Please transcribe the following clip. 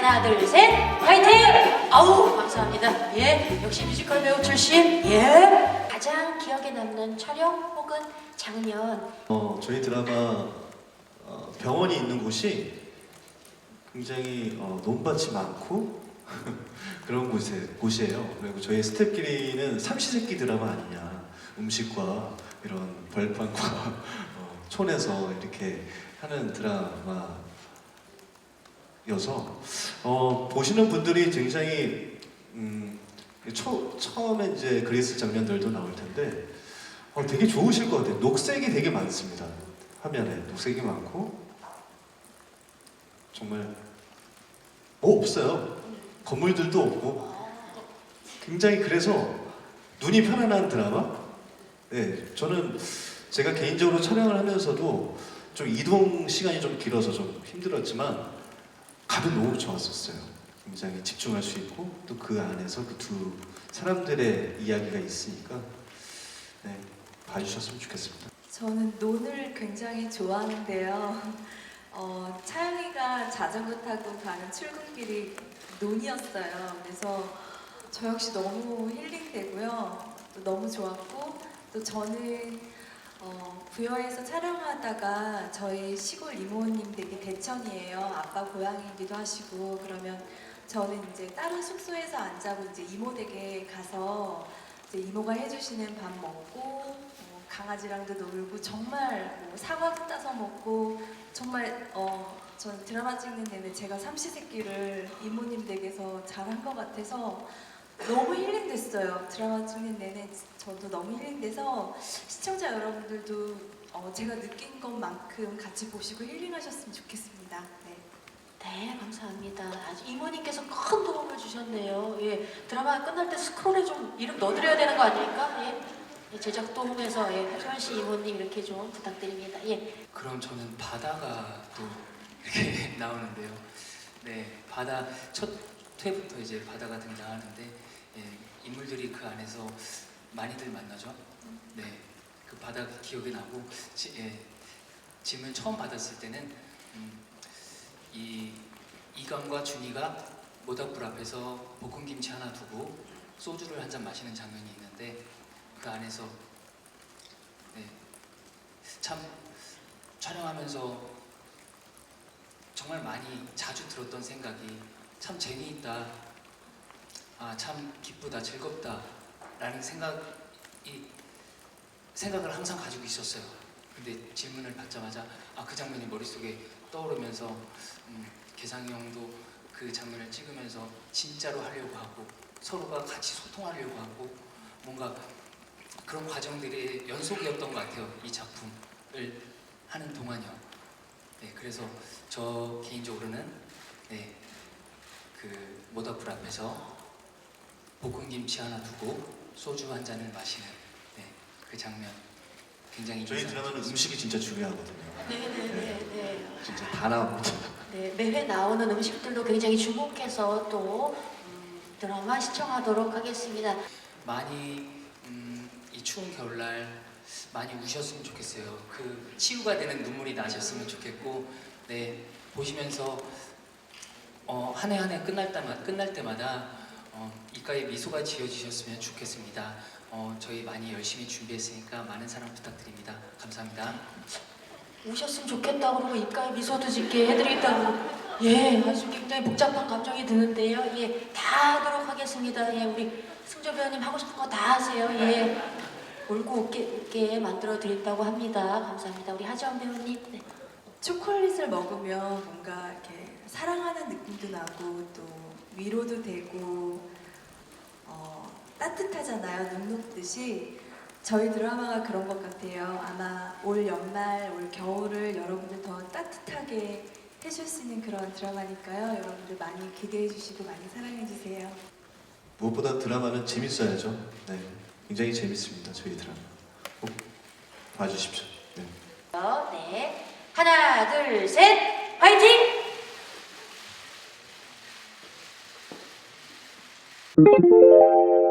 하나, 둘, 셋, 화이팅! 아우, 감사합니다. 예, 역시 뮤지컬 배우 출신. 예. 가장 기억에 남는 촬영 혹은 장면. 어, 저희 드라마 어, 병원이 있는 곳이 굉장히 어, 논밭이 많고 그런 곳에, 곳이에요. 그리고 저희 스태프끼리는 삼시세끼 드라마 아니냐. 음식과 이런 벌판과 어, 촌에서 이렇게 하는 드라마 여서 어, 보시는 분들이 굉장히 음, 초, 처음에 이제 그리스 장면들도 나올 텐데 어, 되게 좋으실 것 같아요. 녹색이 되게 많습니다. 화면에 녹색이 많고 정말 뭐 없어요. 건물들도 없고 굉장히 그래서 눈이 편안한 드라마. 네, 저는 제가 개인적으로 촬영을 하면서도 좀 이동 시간이 좀 길어서 좀 힘들었지만 가면 너무 좋았었어요. 굉장히 집중할 수 있고 또 그 안에서 그 두 사람들의 이야기가 있으니까 네, 봐주셨으면 좋겠습니다. 저는 논을 굉장히 좋아하는데요. 어, 차영이가 자전거 타고 가는 출근길이 논이었어요. 그래서 저 역시 너무 힐링되고요. 또 너무 좋았고 또 저는 어, 부여에서 촬영하다가 저희 시골 이모님 댁이 대천이에요. 아빠 고향이기도 하시고 그러면 저는 이제 다른 숙소에서 안 자고 이제 이모 댁에 가서 이제 이모가 해주시는 밥 먹고 뭐 강아지랑도 놀고 정말 뭐 사과 따서 먹고 정말 어, 전 드라마 찍는 내내 제가 삼시세끼를 이모님 댁에서 잘한 것 같아서 너무 힐링됐어요. 드라마 찍는 내내 저도 너무 힐링돼서 시청자 여러분들도 어, 제가 느낀 것만큼 같이 보시고 힐링하셨으면 좋겠습니다. 네. 네, 감사합니다. 아주 이모님께서 큰 도움을 주셨네요. 예, 드라마 끝날 때 스크롤에 좀 이름 넣어드려야 되는 거 아닙니까? 예. 예, 제작 도움에서 예, 하주환 씨 이모님 이렇게 좀 부탁드립니다. 예. 그럼 저는 바다가 또 이렇게 나오는데요. 네, 바다 첫 회부터 이제 바다가 등장하는데 예, 인물들이 그 안에서 많이들 만나죠. 네, 그 바다 기억이 나고 지, 예, 짐을 처음 받았을 때는 음, 이 이강과 준이가 모닥불 앞에서 볶음 김치 하나 두고 소주를 한 잔 마시는 장면이 있는데 그 안에서 네, 참 촬영하면서 정말 많이 자주 들었던 생각이 참 재미있다, 아 참 기쁘다, 즐겁다 라는 생각이 생각을 항상 가지고 있었어요. 근데 질문을 받자마자 아 그 장면이 머릿속에 떠오르면서 음, 개상이 형도 그 장면을 찍으면서 진짜로 하려고 하고 서로가 같이 소통하려고 하고 뭔가 그런 과정들의 연속이었던 것 같아요. 이 작품을 하는 동안요. 네, 그래서 저 개인적으로는 네, 그 모닥불 앞에서 볶음김치 하나 두고 소주 한 잔을 마시는 네, 그 장면 굉장히 저희 인상 드라마는. 음식이 진짜 중요하거든요. 네네네. 진짜 다 나옵니다. 네, 매회 나오는 음식들도 굉장히 주목해서 또 음, 드라마 시청하도록 하겠습니다. 많이 음, 이 추운 겨울날 많이 우셨으면 좋겠어요. 그 치유가 되는 눈물이 나셨으면 좋겠고, 네 보시면서 어, 한 해 한 해 끝날 때마다 끝날 때마다 어, 입가에 미소가 지어지셨으면 좋겠습니다. 어, 저희 많이 열심히 준비했으니까 많은 사랑 부탁드립니다. 감사합니다. 오셨으면 좋겠다 그러고 입가에 미소도 짓게 해드리겠다고 예 아주 굉장히 복잡한 감정이 드는데요 예다 하도록 하겠습니다 예 우리 승조 배우님 하고 싶은 거 다 하세요 예 울고 웃게, 웃게 만들어 드린다고 합니다 감사합니다 우리 하지원 배우님 네. 초콜릿을 먹으면 뭔가 이렇게 사랑하는 느낌도 나고 또 위로도 되고 어, 따뜻하잖아요 눈 녹듯이 저희 드라마가 그런 것 같아요 아마 올 연말 올 겨울을 여러분들 더 따뜻하게 해줄 수 있는 그런 드라마니까요 여러분들 많이 기대해 주시고 많이 사랑해 주세요 무엇보다 드라마는 재밌어야죠. 네, 굉장히 재밌습니다. 저희 드라마 꼭 봐주십시오. 네. 네 하나 둘 셋 화이팅 Thank you.